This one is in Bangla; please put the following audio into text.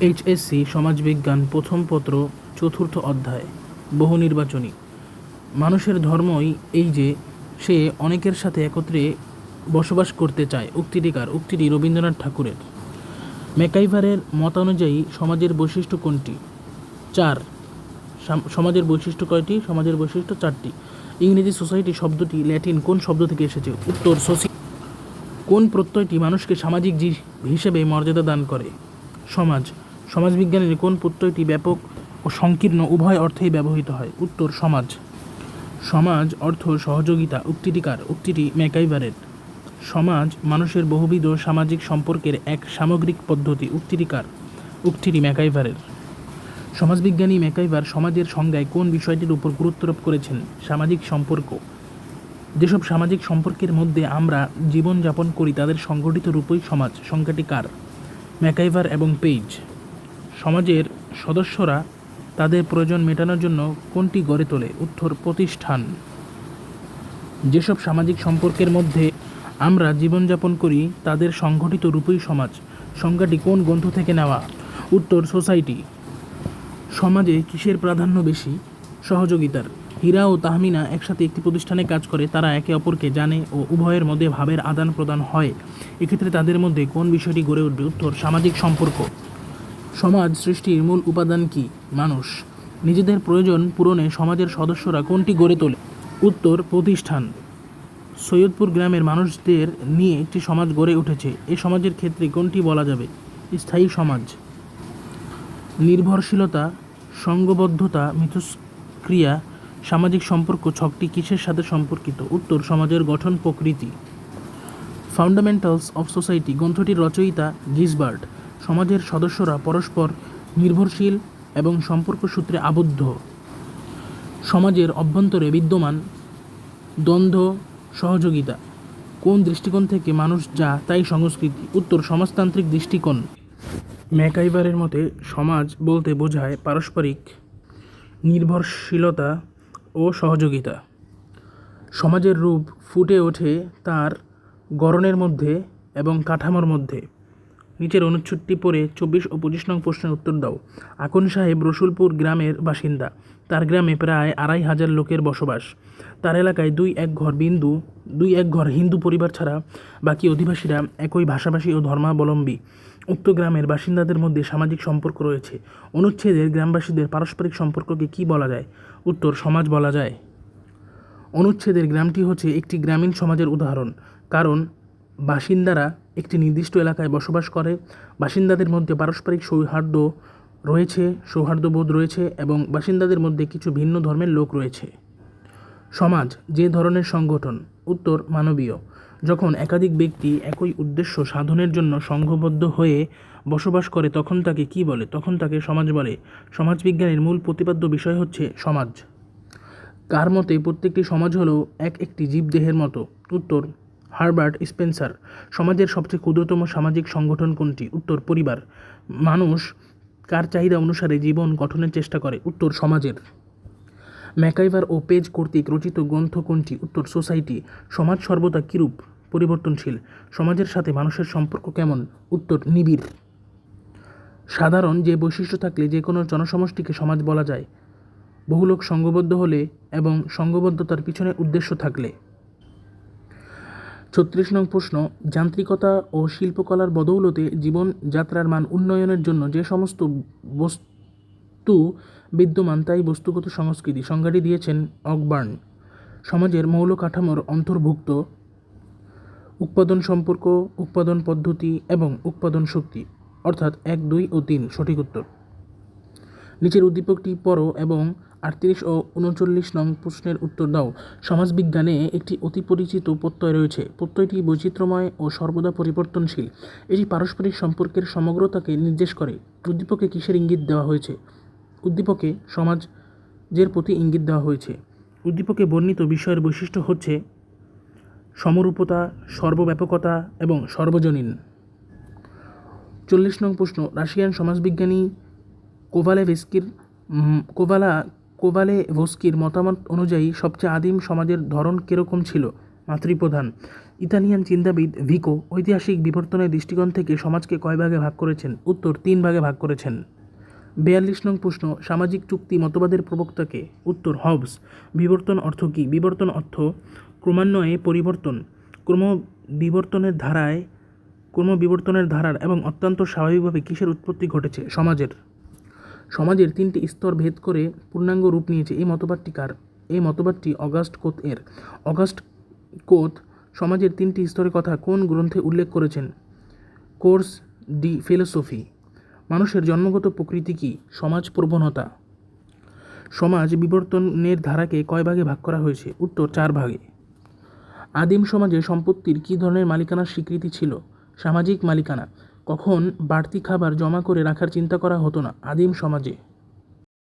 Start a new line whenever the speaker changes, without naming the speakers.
এইচএসসি সমাজবিজ্ঞান, প্রথম পত্র, চতুর্থ অধ্যায়, বহু নির্বাচনী। মানুষের ধর্মই এই যে, সে অনেকের সাথে একত্রে বসবাস করতে চায় উক্তিটি কার উক্তিটি রবীন্দ্রনাথ ঠাকুরের। ম্যাকাইভারের মতানুযায়ী সমাজের বৈশিষ্ট্য কোনটি? চার। সাম- সমাজের বৈশিষ্ট্য কয়টি? সমাজের বৈশিষ্ট্য চারটি। ইংরেজি সোসাইটি শব্দটি ল্যাটিন কোন শব্দ থেকে এসেছে? উত্তর সোসি। কোন প্রত্যয়টি মানুষকে সামাজিক জীব হিসেবে মর্যাদা দান করে? সমাজ। সমাজবিজ্ঞানের কোন প্রত্যয়টি ব্যাপক ও সংকীর্ণ উভয় অর্থেই ব্যবহৃত হয়? উত্তর, সমাজ। সমাজ অর্থ সহযোগিতা, উক্তিটিকার, উক্তিটি ম্যাকাইভারের। সমাজ মানুষের বহুবিধ সামাজিক সম্পর্কের এক সামগ্রিক পদ্ধতি, উক্তিটিকার, উক্তিটি ম্যাকাইভারের। সমাজবিজ্ঞানী ম্যাকাইভার সমাজের সংজ্ঞায় কোন বিষয়টির উপর গুরুত্বারোপ করেছেন? সামাজিক সম্পর্ক। যেসব সামাজিক সম্পর্কের মধ্যে আমরা জীবনযাপন করি, তাদের সংগঠিত রূপই সমাজ। সংখ্যাটি কার? ম্যাকাইভার এবং পেইজ। সমাজের সদস্যরা তাদের প্রয়োজন মেটানোর জন্য কোনটি গড়ে তোলে? উত্তর, প্রতিষ্ঠান। যেসব সামাজিক সম্পর্কের মধ্যে আমরা জীবনযাপন করি, তাদের সংগঠিত রূপই সমাজ। সংজ্ঞাটি কোন গ্রন্থ থেকে নেওয়া? উত্তর, সোসাইটি। সমাজে কিসের প্রাধান্য বেশি? সহযোগিতার। হীরা ও তাহমিনা একসাথে একটি প্রতিষ্ঠানে কাজ করে, তারা একে অপরকে জানে ও উভয়ের মধ্যে ভাবের আদান প্রদান হয়। এক্ষেত্রে তাদের মধ্যে কোন বিষয়টি গড়ে উঠবে? উত্তর, সামাজিক সম্পর্ক। সমাজ সৃষ্টির মূল উপাদান কি? মানুষ। নিজেদের প্রয়োজন পূরণে সমাজের সদস্যরা কোনটি গড়ে তোলে? উত্তর, প্রতিষ্ঠান। সৈয়দপুর গ্রামের মানুষদের নিয়ে একটি সমাজ গড়ে উঠেছে। এই সমাজের ক্ষেত্রে কোনটি বলা যাবে? স্থায়ী সমাজ। নির্ভরশীলতা, সঙ্গবদ্ধতা, মিথস্ক্রিয়া, সামাজিক সম্পর্ক, ছকটি কিসের সাথে সম্পর্কিত? উত্তর, সমাজের গঠন প্রকৃতি। ফাউন্ডামেন্টালস অফ সোসাইটি, গ্রন্থটির রচয়িতা গিসবার্ট। সমাজের সদস্যরা পরস্পর নির্ভরশীল এবং সম্পর্ক সূত্রে আবদ্ধ। সমাজের অভ্যন্তরে বিদ্যমান দ্বন্দ্ব, সহযোগিতা, কোন দৃষ্টিকোণ থেকে মানুষ যা তাই সংস্কৃতি, উত্তর সমাজতান্ত্রিক দৃষ্টিকোণ। ম্যাকাইভারের মতে, সমাজ বলতে বোঝায় পারস্পরিক নির্ভরশীলতা ও সহযোগিতা। সমাজের রূপ ফুটে ওঠে তার গড়নের মধ্যে এবং কাঠামোর মধ্যে। নিচের অনুচ্ছেদটি পড়ে চব্বিশ ও পঁচিশ নং প্রশ্নের উত্তর দাও। আকন সাহেব রসুলপুর গ্রামের বাসিন্দা। তার গ্রামে প্রায় আড়াই হাজার লোকের বসবাস। তার এলাকায় দুই এক ঘর বিন্দু, দুই এক ঘর হিন্দু পরিবার ছাড়া বাকি অধিবাসীরা একই ভাষাভাষী ও ধর্মাবলম্বী। উক্ত গ্রামের বাসিন্দাদের মধ্যে সামাজিক সম্পর্ক রয়েছে। অনুচ্ছেদের গ্রামবাসীদের পারস্পরিক সম্পর্ককে কী বলা যায়? উত্তর, সমাজ বলা যায়। অনুচ্ছেদের গ্রামটি হচ্ছে একটি গ্রামীণ সমাজের উদাহরণ। কারণ বাসিন্দারা একটি নির্দিষ্ট এলাকায় বসবাস করে। বাসিন্দাদের মধ্যে পারস্পরিক সৌহার্দ্য রয়েছে, সৌহার্দ্যবোধ রয়েছে এবং বাসিন্দাদের মধ্যে কিছু ভিন্ন ধর্মের লোক রয়েছে। সমাজ, যে ধরনের সংগঠন, উত্তর মানবীয়, যখন একাধিক ব্যক্তি একই উদ্দেশ্য সাধনের জন্য সংঘবদ্ধ হয়ে বসবাস করে, তখন তাকে কি বলে? তখন তাকে সমাজ বলে। সমাজবিজ্ঞানের মূল প্রতিপাদ্য বিষয় হচ্ছে সমাজ। কার মতে প্রত্যেকটি সমাজ হলো এক একটি জীবদেহের মতো? উত্তর হারবার্ট স্পেন্সার, সমাজের সবচেয়ে ক্ষুদ্রতম সামাজিক সংগঠন কোনটি? উত্তর, পরিবার। মানুষ কার চাহিদা অনুসারে জীবন গঠনের চেষ্টা করে? উত্তর, সমাজের। ম্যাকাইভার ও পেজ কর্তৃক রচিত গ্রন্থ কোনটি? উত্তর, সোসাইটি। সমাজ সর্বদা কিরূপ পরিবর্তনশীল? সমাজের সাথে মানুষের সম্পর্ক কেমন? উত্তর, নিবিড়। সাধারণ যে বৈশিষ্ট্য থাকলে যে কোনো জনসমষ্টিকে সমাজ বলা যায়। বহু লোক সঙ্গবদ্ধ হলে এবং সঙ্গবদ্ধতার পিছনে উদ্দেশ্য থাকলে। ছত্রিশ নং প্রশ্ন, যান্ত্রিকতা ও শিল্পকলার বদৌলতে জীবনযাত্রার মান উন্নয়নের জন্য যে সমস্ত বস্তু বিদ্যমান তাই বস্তুগত সংস্কৃতি সংজ্ঞাটি দিয়েছেন অকবার্ন। সমাজের মৌল কাঠামোর অন্তর্ভুক্ত। উৎপাদন সম্পর্ক, উৎপাদন পদ্ধতি এবং উৎপাদন শক্তি, অর্থাৎ এক, দুই ও তিন সঠিক উত্তর। নিচের উদ্দীপকটি পড়ো এবং আটত্রিশ ও উনচল্লিশ নং প্রশ্নের উত্তর দাও। সমাজবিজ্ঞানে একটি অতি পরিচিত প্রত্যয় রয়েছে। প্রত্যয়টি বৈচিত্র্যময় ও সর্বদা পরিবর্তনশীল। এটি পারস্পরিক সম্পর্কের সমগ্রতাকে নির্দেশ করে। উদ্দীপকে কিসের ইঙ্গিত দেওয়া হয়েছে? উদ্দীপকে সমাজের প্রতি ইঙ্গিত দেওয়া হয়েছে। উদ্দীপকে বর্ণিত বিষয়ের বৈশিষ্ট্য হচ্ছে সমরূপতা সর্বব্যাপকতা এবং সর্বজনীন। চল্লিশ নং প্রশ্ন রাশিয়ান সমাজবিজ্ঞানী কোভালেভস্কির উম, কোভালা কোভালেভস্কির মতামত অনুযায়ী সবচেয়ে আদিম সমাজের ধরন কীরকম ছিল? মাতৃপ্রধান। ইতালিয়ান চিন্তাবিদ ভিকো ঐতিহাসিক বিবর্তনের দৃষ্টিকোণ থেকে সমাজকে কয় ভাগে ভাগ করেছেন? উত্তর, তিন ভাগে ভাগ করেছেন। বিয়াল্লিশ নং প্রশ্ন, সামাজিক চুক্তি মতবাদের প্রবক্তাকে উত্তর, হবস। বিবর্তন অর্থ কী? বিবর্তন অর্থ ক্রমান্বয়ে পরিবর্তন, ক্রম বিবর্তনের ধারায়, ক্রম বিবর্তনের ধারার এবং অত্যন্ত স্বাভাবিকভাবে কিসের উৎপত্তি ঘটেছে? সমাজের। সমাজের তিনটি স্তর ভেদ করে পূর্ণাঙ্গ রূপ নিয়েছে। এই মতবাদটি কার? এই মতবাদটি অগাস্ট কোত এর। অগাস্ট কোত সমাজের তিনটি স্তরের কথা কোন গ্রন্থে উল্লেখ করেছেন? কোর্স ডি ফিলোসফি। মানুষের জন্মগত প্রকৃতি কী? সমাজ প্রবণতা। সমাজ বিবর্তনের ধারাকে কয় ভাগে ভাগ করা হয়েছে? উত্তর চার ভাগে। আদিম সমাজে সম্পত্তির কী ধরনের মালিকানার স্বীকৃতি ছিল? সামাজিক মালিকানা। কখন বাড়তি খাবার জমা করে রাখার চিন্তা করা হতো না আদিম সমাজে।